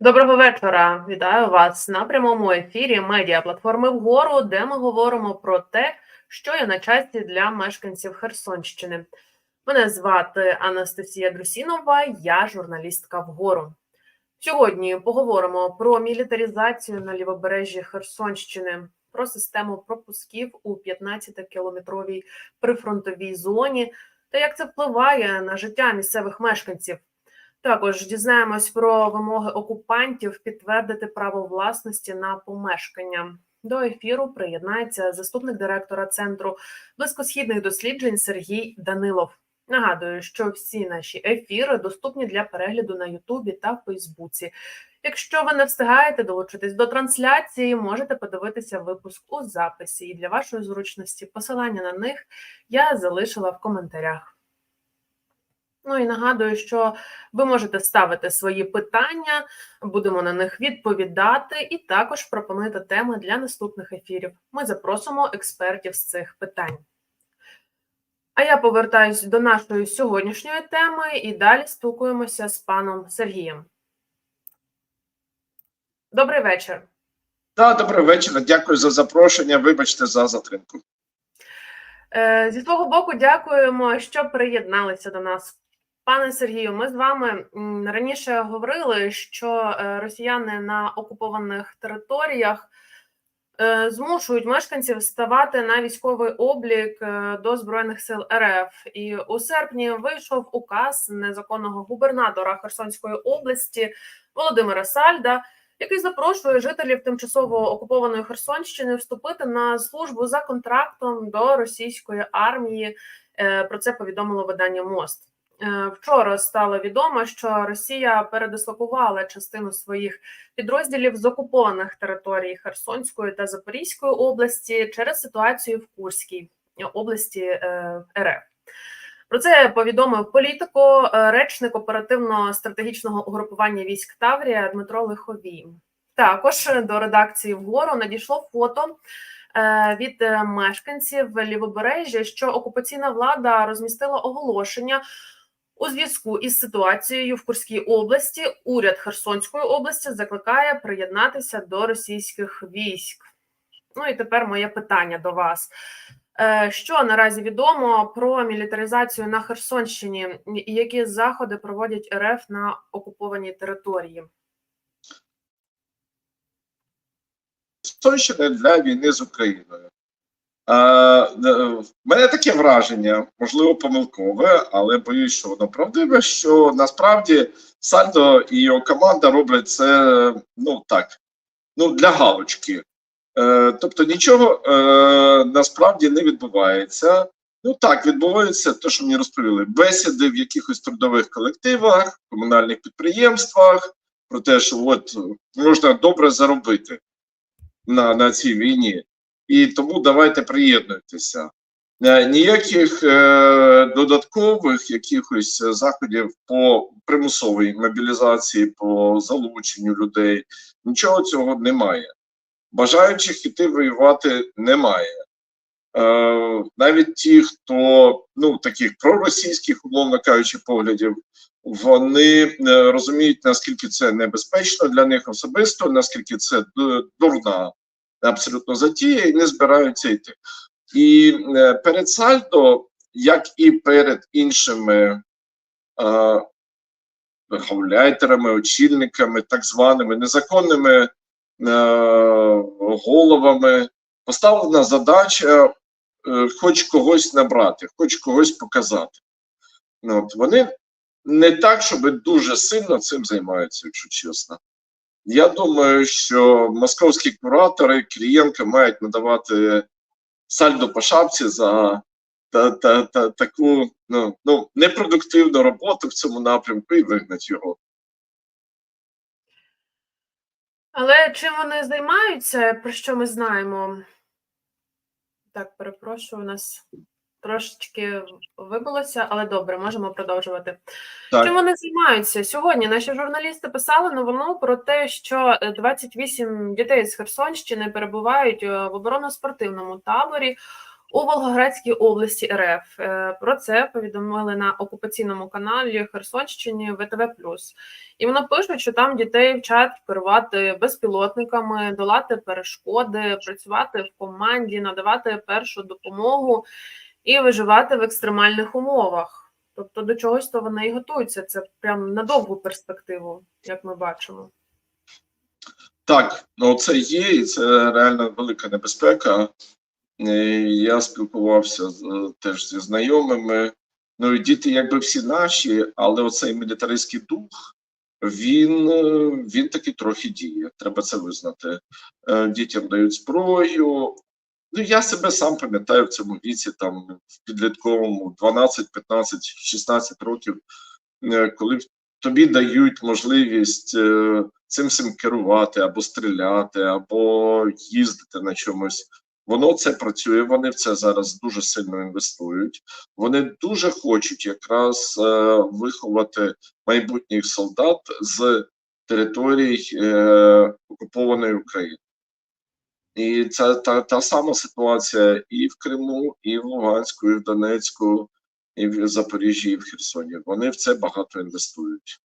Доброго вечора. Вітаю вас на прямому ефірі медіа платформи вгору, де ми говоримо про те, що є на часі для мешканців Херсонщини. Мене звати Анастасія Друсінова, я журналістка вгору. Сьогодні поговоримо про мілітаризацію на лівобережжі Херсонщини, про систему пропусків у 15-кілометровій прифронтовій зоні та як це впливає на життя місцевих мешканців. Також дізнаємось про вимоги окупантів підтвердити право власності на помешкання. До ефіру приєднається заступник директора центру близькосхідних досліджень Сергій Данилов. Нагадую, що всі наші ефіри доступні для перегляду на Ютубі та Фейсбуці. Якщо ви не встигаєте долучитись до трансляції, можете подивитися випуск у записі. І для вашої зручності посилання на них я залишила в коментарях. Ну і нагадую, що ви можете ставити свої питання, будемо на них відповідати, і також пропонуйте теми для наступних ефірів. Ми запросимо експертів з цих питань. А я повертаюсь до нашої сьогоднішньої теми і далі спілкуємося з паном Сергієм. Добрий вечір. Так, добрий вечір. Дякую за запрошення. Вибачте за затримку. Е, Зі свого боку, дякуємо, що приєдналися до нас. Пане Сергію, ми з вами раніше говорили, що е, росіяни на окупованих територіях е, змушують мешканців ставати на військовий облік е, до Збройних сил РФ. І у серпні вийшов указ незаконного губернатора Херсонської області Володимира Сальда, який запрошує жителів тимчасово окупованої Херсонщини вступити на службу за контрактом до російської армії. Про це повідомило видання Мост. Е, Вчора стало відомо, що Росія передислокувала частину своїх підрозділів з окупованих територій Херсонської та Запорізької області через ситуацію в Курській області е, РФ. Про це повідомив політико е, речник оперативно-стратегічного угрупування військ Таврія Дмитро Лиховій. Також до редакції вгору надійшло фото е, від е, мешканців лівобережжя, що окупаційна влада розмістила оголошення. У зв'язку із ситуацією в Курській області уряд Херсонської області закликає приєднатися до російських військ. Ну і тепер моє питання до вас. Е, Що наразі відомо про мілітаризацію на Херсонщині і які заходи проводять РФ на окупованій території? Херсонщина для війни з Україною. Е, е, мене таке враження, можливо, помилкове, але боюсь, що воно правдиве. Що насправді Сальдо і його команда роблять це ну так, ну для галочки. Е, тобто нічого насправді не відбувається. Ну так, відбувається те, що мені розповіли: бесіди в якихось трудових колективах, комунальних підприємствах про те, що от можна добре заробити на, на цій війні. І тому давайте приєднуйтеся. Е, Ніяких е, додаткових якихось заходів по примусовій мобілізації, по залученню людей, нічого цього немає. Бажаючих іти воювати немає. Е, навіть ті, хто ну таких проросійських, умовно кажучи, поглядів, вони е, розуміють, наскільки це небезпечно для них особисто, наскільки це дурна абсолютно затія, і не збираються йти. І е, перед сальдо, як і перед іншими е, гауляйтерами, очільниками, так званими незаконними е, головами, поставлена задача е, хоч когось набрати, хоч когось показати. Ну, От, вони не так, щоб дуже сильно цим займаються, якщо чесно. Я думаю, що московські куратори Кирієнко мають надавати сальдо по шапці за та, та, та, таку ну, ну, непродуктивну роботу в цьому напрямку і вигнати його. Але чим вони займаються, про що ми знаємо? Так, перепрошую, у нас трошечки вибилося, але добре, можемо продовжувати. Так. Чим вони займаються? Сьогодні наші журналісти писали новину про те, що е, 28 дітей з Херсонщини перебувають е, в оборонно-спортивному таборі у Волгоградській області РФ. Е, Про це повідомили на окупаційному каналі Херсонщині ВТВ І вони пишуть, що там дітей вчать керувати безпілотниками, долати перешкоди, працювати в команді, надавати першу допомогу і виживати в екстремальних умовах. Тобто до чогось то вони і готуються. Це прям на довгу перспективу, як ми бачимо. Так, ну це є, і це реально велика небезпека. Я спілкувався е, теж зі знайомими. Ну і діти, якби всі наші, але оцей мілітаристський дух, він, е, він таки трохи діє. Треба це визнати. Е, Дітям дають зброю. Ну, я себе сам пам'ятаю в цьому віці, там в підлітковому 12, 15, 16 років, е, коли тобі дають можливість е, цим всім керувати або стріляти, або їздити на чомусь. Воно це працює, вони в це зараз дуже сильно інвестують. Вони дуже хочуть якраз е, виховати майбутніх солдат з територій окупованої України. І це та, та сама ситуація і в Криму, і в Луганську, і в Донецьку, і в Запоріжжі, і в Херсоні. Вони в це багато інвестують.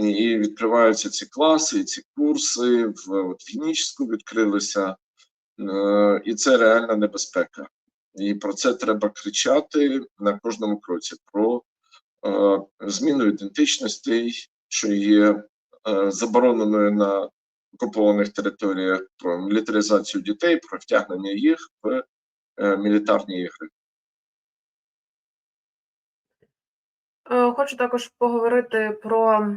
І відкриваються ці класи, ці курси в в відкрилися, е, і це реальна небезпека. І про це треба кричати на кожному кроці: про е, зміну ідентичностей, що є е, забороненою на окупованих територіях, про мілітаризацію дітей, про втягнення їх в е, мілітарні ігри. Е, Хочу також поговорити про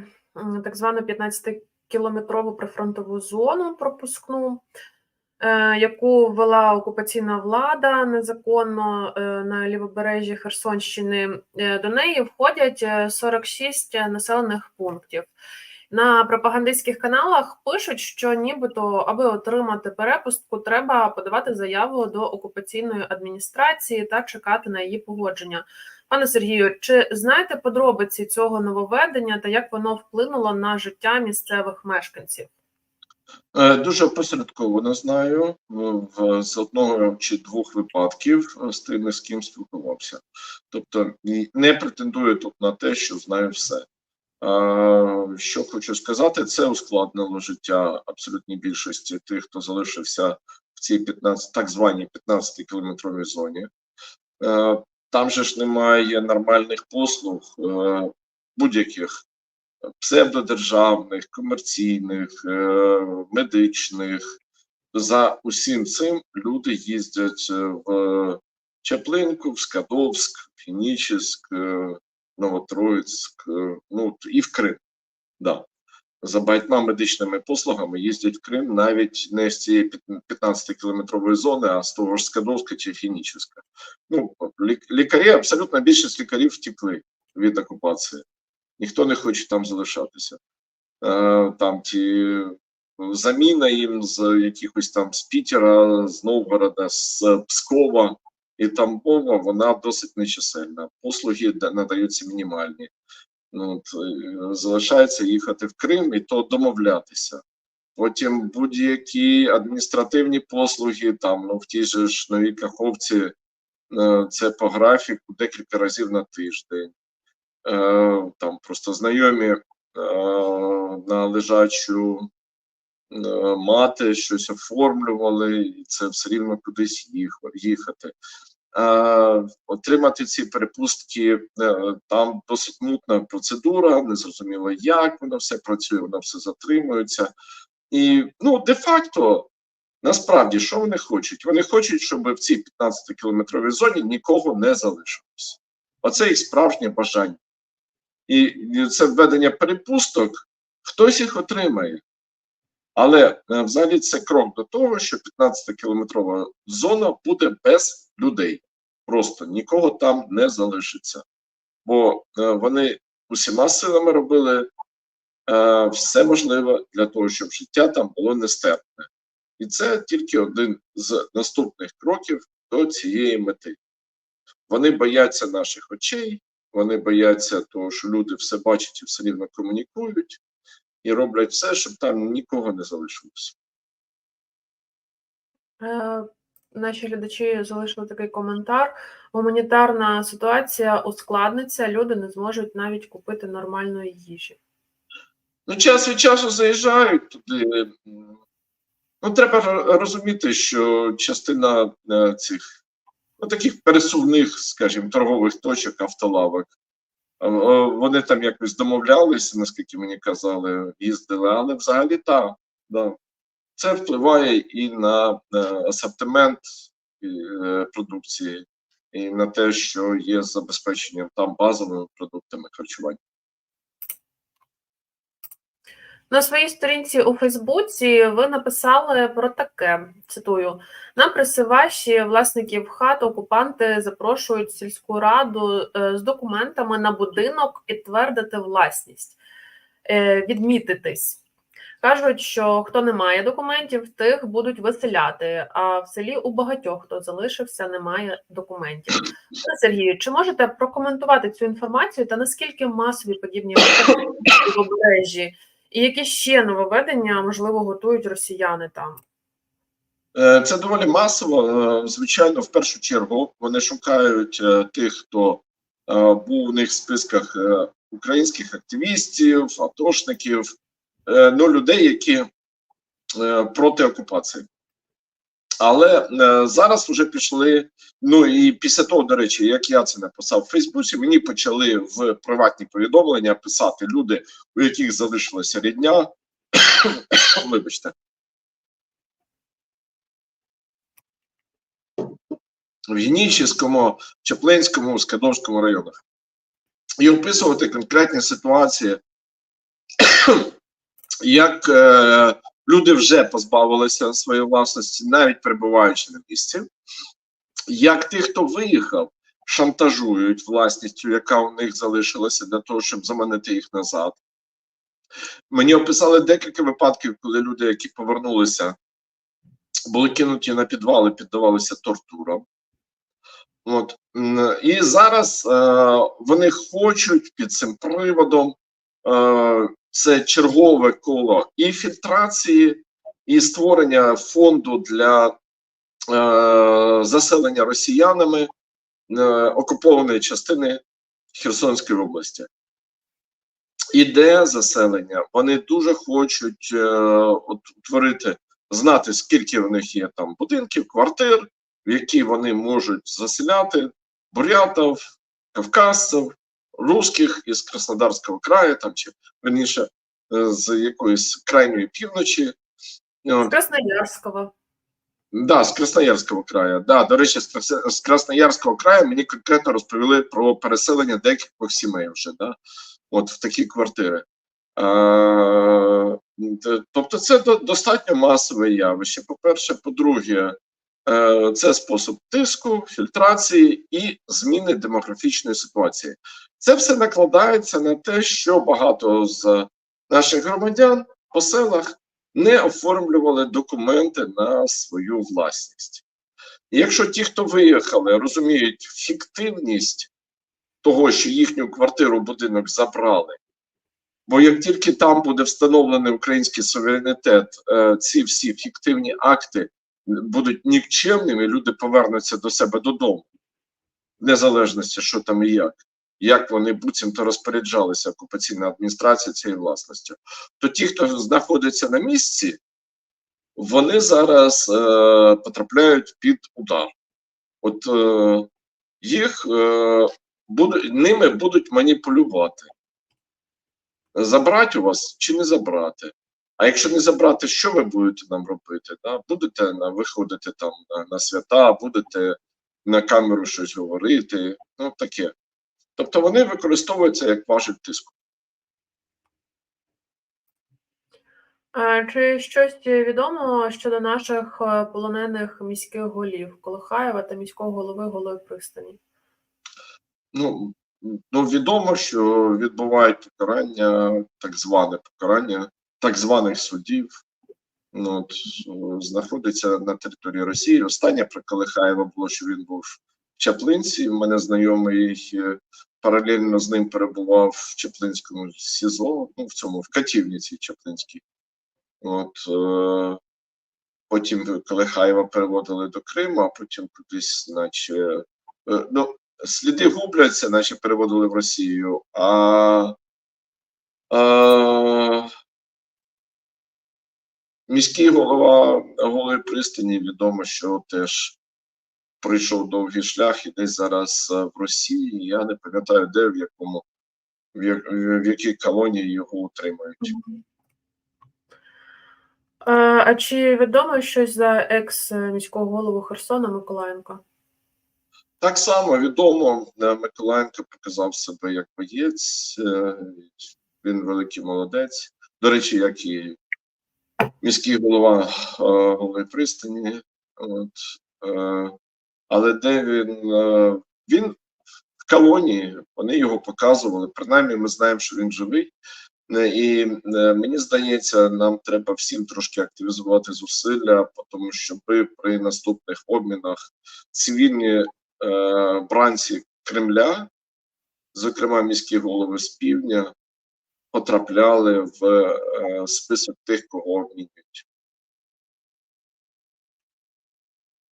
так звану 15-кілометрову прифронтову зону пропускну, е, яку ввела окупаційна влада незаконно на лівобережжі Херсонщини. До неї входять е, 46 населених пунктів. На пропагандистських каналах пишуть, що нібито, аби отримати перепустку, треба подавати заяву до окупаційної адміністрації та чекати на її погодження. Пане Сергію, чи знаєте подробиці цього нововведення та як воно вплинуло на життя місцевих мешканців? Е, Дуже опосередковано знаю в з одного чи двох випадків е, з тими, з ким спілкувався. Тобто не претендую тут на те, що знаю все. Е, Що хочу сказати, це ускладнило життя абсолютній більшості тих, хто залишився в цій 15, так званій 15-кілометровій зоні. Е, Там же ж немає нормальних послуг е, будь-яких псевдодержавних, комерційних, медичних. За усім цим люди їздять в Чаплинку, в Скадовськ, в Хінічеськ, е, Новотроїцьк, е, ну і в Крим. Да. За багатьма медичними послугами їздять в Крим навіть не з цієї 15-кілометрової зони, а з того ж Скадовська чи Хінічеська. Ну, лік- лікарі, абсолютно більшість лікарів втекли від окупації ніхто не хоче там залишатися. Е, там ті заміна їм з якихось там з Пітера, з Новгорода, з Пскова і Тамбова, вона досить нечисельна. Послуги надаються мінімальні. Ну, от, е, залишається їхати в Крим і то домовлятися. Потім будь-які адміністративні послуги, там ну в тій же ж новій Каховці, е, це по графіку декілька разів на тиждень е, там просто знайомі на лежачу мати щось оформлювали, і це все рівно кудись їхати. Е, отримати ці перепустки е, там досить мутна процедура, незрозуміло, як воно все працює, воно все затримується. І ну, де-факто, насправді, що вони хочуть? Вони хочуть, щоб в цій 15-кілометровій зоні нікого не залишилось. Оце їх справжнє бажання і це введення перепусток, хтось їх отримає. Але е, взагалі це крок до того, що 15-кілометрова зона буде без людей. Просто нікого там не залишиться. Бо е, вони усіма силами робили е, все можливе для того, щоб життя там було нестерпне. І це тільки один з наступних кроків до цієї мети. Вони бояться наших очей, вони бояться того, що люди все бачать і все рівно комунікують, і роблять все, щоб там нікого не залишилося. Е, наші глядачі залишили такий коментар. Гуманітарна ситуація ускладниться, люди не зможуть навіть купити нормальної їжі. Ну, час від часу заїжджають туди. Ну, треба розуміти, що частина е, цих ну, таких пересувних, скажімо, торгових точок, автолавок, вони там якось домовлялися, наскільки мені казали, їздили, але взагалі так. Да. Це впливає і на е, асортимент е, продукції, і на те, що є забезпеченням там базовими продуктами харчування. На своїй сторінці у Фейсбуці ви написали про таке: цитую: на присиваші власників хат окупанти запрошують сільську раду е, з документами на будинок підтвердити власність, е, відмітитись. Кажуть, що хто не має документів, тих будуть виселяти. А в селі у багатьох, хто залишився, немає документів. Пане Сергію, чи можете прокоментувати цю інформацію та наскільки масові подібні в обережжі? І які ще нововведення, можливо, готують росіяни там? Е, Це доволі масово. Е, Звичайно, в першу чергу вони шукають е, тих, хто був у них в списках українських активістів, атошників, ну, людей, які проти окупації. Але е, зараз вже пішли. Ну і після того, до речі, як я це написав в Фейсбуці, мені почали в приватні повідомлення писати люди, у яких залишилася рідня. Вибачте. в Генічівському, Чаплинському, Скадовському районах. І описувати конкретні ситуації, як е, люди вже позбавилися своєї власності, навіть перебуваючи на місці, як тих, хто виїхав, шантажують власністю, яка у них залишилася для того, щоб заманити їх назад. Мені описали декілька випадків, коли люди, які повернулися, були кинуті на підвали, піддавалися тортурам. От і зараз е, вони хочуть під цим приводом е, це чергове коло і фільтрації, і створення фонду для е, заселення росіянами е, окупованої частини Херсонської області. Іде заселення. Вони дуже хочуть е, утворити, знати, скільки в них є там будинків, квартир в які вони можуть заселяти бурятів, кавказців, русських із Краснодарського краю, там чи верніше е, з якоїсь крайньої півночі. З От, Красноярського. да, з Красноярського краю. Да, до речі, з, Крас- з Красноярського краю мені конкретно розповіли про переселення декількох сімей вже, да, от в такі квартири. Е, тобто це достатньо масове явище. По-перше, по-друге, Е, Це спосіб тиску, фільтрації і зміни демографічної ситуації. Це все накладається на те, що багато з наших громадян по селах не оформлювали документи на свою власність. Якщо ті, хто виїхали, розуміють фіктивність того, що їхню квартиру будинок забрали, бо як тільки там буде встановлений український суверенітет, е, ці всі фіктивні акти будуть нікчемними, люди повернуться до себе додому, в незалежності, що там і як, як вони буцімто розпоряджалися окупаційна адміністрація цією власністю, то ті, хто знаходиться на місці, вони зараз е, потрапляють під удар. От е, їх е, будуть, ними будуть маніпулювати. Забрати у вас чи не забрати? А якщо не забрати, що ви будете нам робити? Да? Будете на, виходити там на, на свята, будете на камеру щось говорити, ну таке. Тобто вони використовуються як важіль тиску. Чи щось відомо щодо наших е, полонених міських голів Колихаєва та міського голови Голої пристані? Ну, ну відомо, що відбувають покарання, так зване покарання так званих судів. Ну, от, е, знаходиться на території Росії. Останнє про Калихаєва було, що він був Чаплинці. У мене знайомий е, паралельно з ним перебував в Чаплинському СІЗО, ну в цьому в Катівні цій Чаплинській. От, е, потім Колехаєва переводили до Криму, а потім кудись, наче е, ну, сліди губляться, наче переводили в Росію. А, а міський голова голої пристані відомо, що теж пройшов довгий шлях і десь зараз е, в Росії. Я не пам'ятаю, де в якому в, як, в якій колонії його утримують. Е, А чи відомо щось за екс міського голову Херсона Миколаєнка? Так само відомо, е, Миколаєнко показав себе як боєць. Він великий молодець. До речі, як і міський голова голови пристані. От, але де він? е, Він в колонії, вони його показували. Принаймні, ми знаємо, що він живий. Е, І е, мені здається, нам треба всім трошки активізувати зусилля, тому що при наступних обмінах цивільні бранці Кремля, зокрема міські голови з півдня, потрапляли в список тих, кого обмінюють.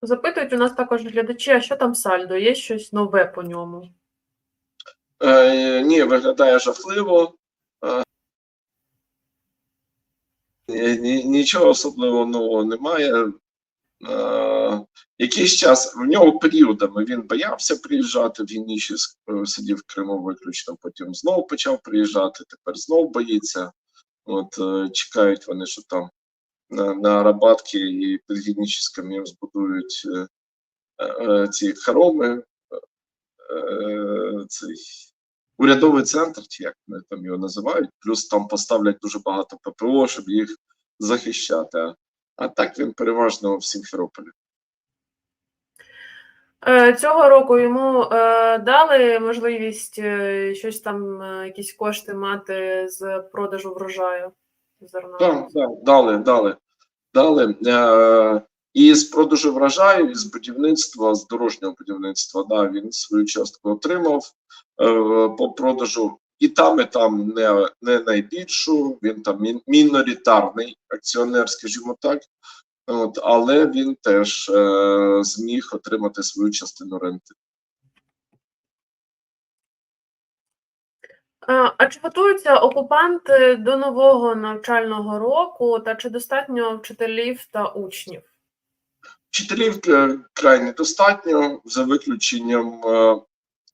Запитують у нас також глядачі, а що там сальдо? Є щось нове по ньому? Е, ні, виглядає жахливо. Е, ні- нічого особливого нового немає. Е, якийсь час в нього періодами він боявся приїжджати. Він ніч сидів в Криму виключно, потім знову почав приїжджати, тепер знову боїться. От е, чекають вони, що там на, і під їм збудують е, е, ці хороми. Е, цей урядовий центр, як вони там його називають, плюс там поставлять дуже багато ППО, щоб їх захищати. А, так він переважно в Сімферополі. Е, Цього року йому е, дали можливість е, щось там, якісь кошти мати з продажу врожаю зерна. Так, так, дали, дали. Дали. Е, і з продажу врожаю, і з будівництва, з дорожнього будівництва, да, він свою частку отримав е, по продажу. І там, і там не, не найбільшу, він там мін- міноритарний акціонер, скажімо так. От, але він теж е, зміг отримати свою частину ренти. А чи готуються окупанти до нового навчального року, та чи достатньо вчителів та учнів? Вчителів е, крайне достатньо, за виключенням е,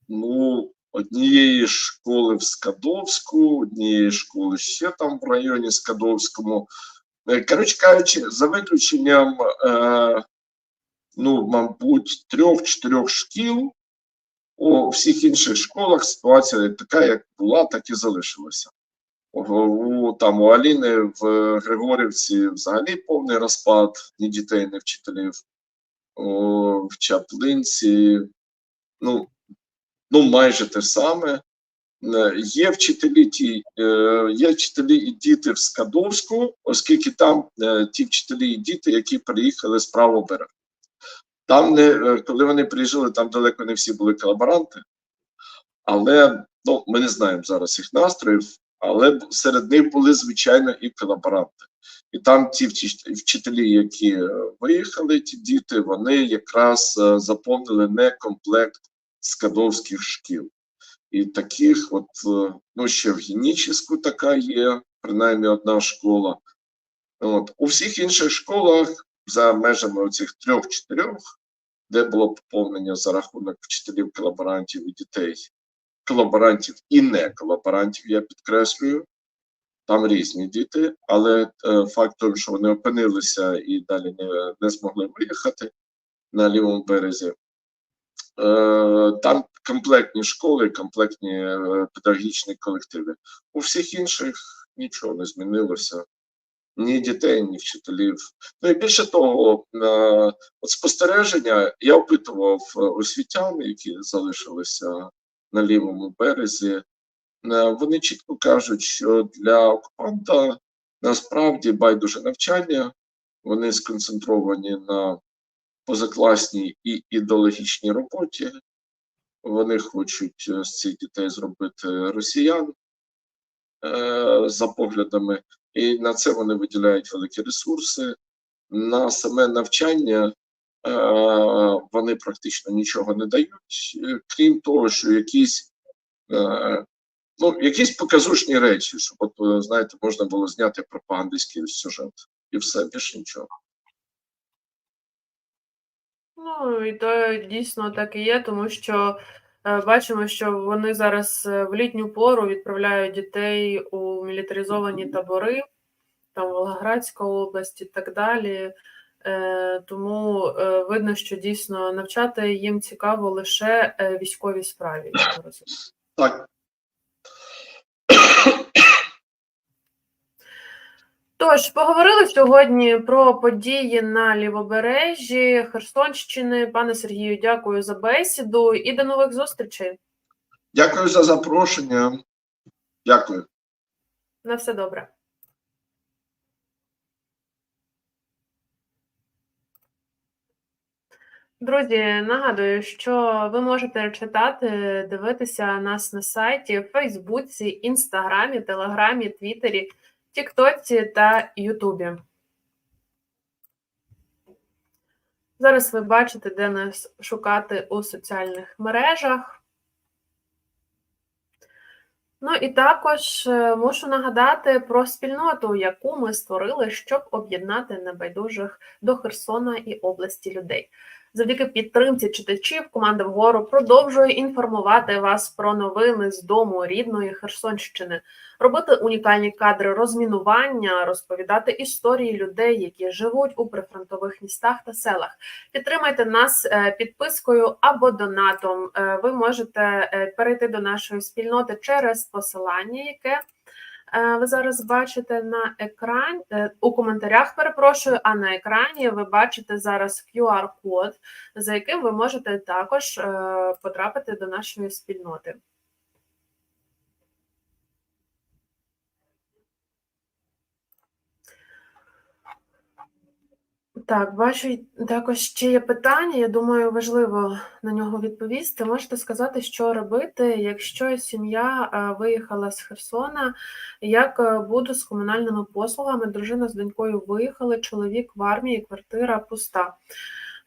ну, однієї школи в Скадовську, однієї школи ще там в районі Скадовському. Е, Коротше кажучи, за виключенням, ну, мабуть, трьох-чотирьох шкіл, у всіх інших школах ситуація така, як була, так і залишилася. У, там у Аліни в Григорівці взагалі повний розпад, ні дітей, ні вчителів. О, в Чаплинці, ну, ну майже те саме. Е, Є вчителі, ті, е, є вчителі і діти в Скадовську, оскільки там е, ті вчителі і діти, які приїхали з правого берега. Там, не, е, коли вони приїжджали, там далеко не всі були колаборанти, але ну, ми не знаємо зараз їх настроїв, але серед них були, звичайно, і колаборанти. І там ті вчителі, які е, виїхали, ті діти, вони якраз е, заповнили некомплект скадовських шкіл. І таких, от, ну, ще в Геніческу така є, принаймні одна школа. От. У всіх інших школах, за межами оцих трьох-чотирьох, де було поповнення за рахунок вчителів, колаборантів і дітей, колаборантів і не колаборантів, я підкреслюю, там різні діти, але е, того, що вони опинилися і далі не, не змогли виїхати на лівому березі, е, там комплектні школи, комплектні е, педагогічні колективи. У всіх інших нічого не змінилося. Ні дітей, ні вчителів. Ну і більше того, е, от спостереження я опитував е, освітян, які залишилися на лівому березі. Е, Вони чітко кажуть, що для окупанта насправді байдуже навчання, вони сконцентровані на позакласній і ідеологічній роботі. Вони хочуть з цих дітей зробити росіян за поглядами, і на це вони виділяють великі ресурси. на саме навчання е, вони практично нічого не дають, е, крім того, що якісь, е, ну, якісь показушні речі, щоб, от, знаєте, можна було зняти пропагандистський сюжет. І все, більше нічого. Ну і то дійсно так і є, тому що бачимо, що вони зараз е, в літню пору відправляють дітей у мілітаризовані табори, там Волгоградська область і так далі. Е, Тому е, видно, що дійсно навчати їм цікаво лише е, військовій справі. Так, Тож, поговорили сьогодні про події на лівобережжі Херсонщини. Пане Сергію, дякую за бесіду і до нових зустрічей. дякую за запрошення. Дякую. На все добре. Друзі, нагадую, що ви можете читати, дивитися нас на сайті, в Фейсбуці, Інстаграмі, Телеграмі, Твіттері, Тіктоці та Ютубі. Зараз ви бачите, де нас шукати у соціальних мережах. Ну і також е, мушу нагадати про спільноту, яку ми створили, щоб об'єднати небайдужих до Херсона і області людей. Завдяки підтримці читачів команда вгору продовжує інформувати вас про новини з дому рідної Херсонщини, робити унікальні кадри розмінування, розповідати історії людей, які живуть у прифронтових містах та селах. Підтримайте нас е, підпискою або донатом. Е, Ви можете е, перейти до нашої спільноти через посилання, яке ви зараз бачите на екрані у коментарях. Перепрошую, а на екрані ви бачите зараз QR-код, за яким ви можете також е, потрапити до нашої спільноти. Так, бачу, також ще є питання. Я думаю, важливо на нього відповісти. Можете сказати, що робити, якщо сім'я е, виїхала з Херсона, як буду з комунальними послугами? Дружина з донькою виїхали, чоловік в армії, квартира пуста.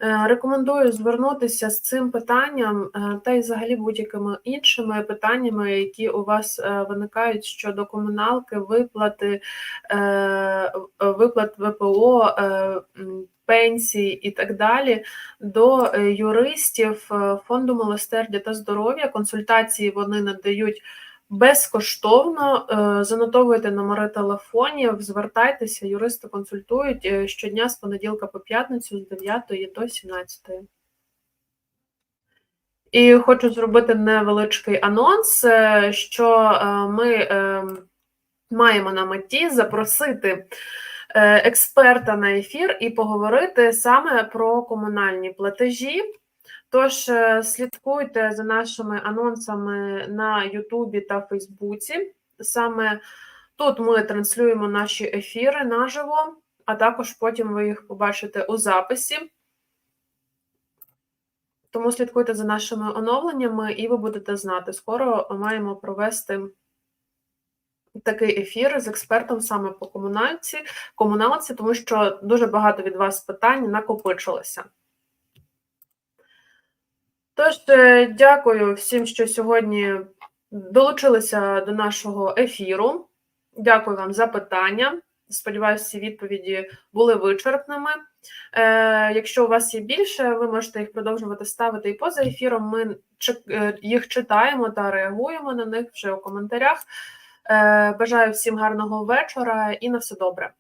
Е, Рекомендую звернутися з цим питанням е, та й взагалі будь-якими іншими питаннями, які у вас е, виникають щодо комуналки, виплати, виплат ВПО, м, пенсій і так далі, до юристів фонду милосердя та здоров'я. Консультації вони надають. Безкоштовно е, занотовуйте номери телефонів, звертайтеся, юристи консультують е, щодня з понеділка по п'ятницю з 9 до 17. І хочу зробити невеличкий анонс, е, що ми маємо на меті запросити експерта на ефір і поговорити саме про комунальні платежі. Тож е, слідкуйте за нашими анонсами на Ютубі та Фейсбуці. Саме тут ми транслюємо наші ефіри наживо, а також потім ви їх побачите у записі. Тому слідкуйте за нашими оновленнями, і ви будете знати. Скоро маємо провести такий ефір з експертом саме по комунальці, комуналці, тому що дуже багато від вас питань накопичилося. Тож, е, дякую всім, що сьогодні долучилися до нашого ефіру. Дякую вам за питання. Сподіваюся, всі відповіді були вичерпними. Е, якщо у вас є більше, ви можете їх продовжувати ставити і поза ефіром. Ми е, їх читаємо та реагуємо на них вже у коментарях. Е, бажаю всім гарного вечора і на все добре.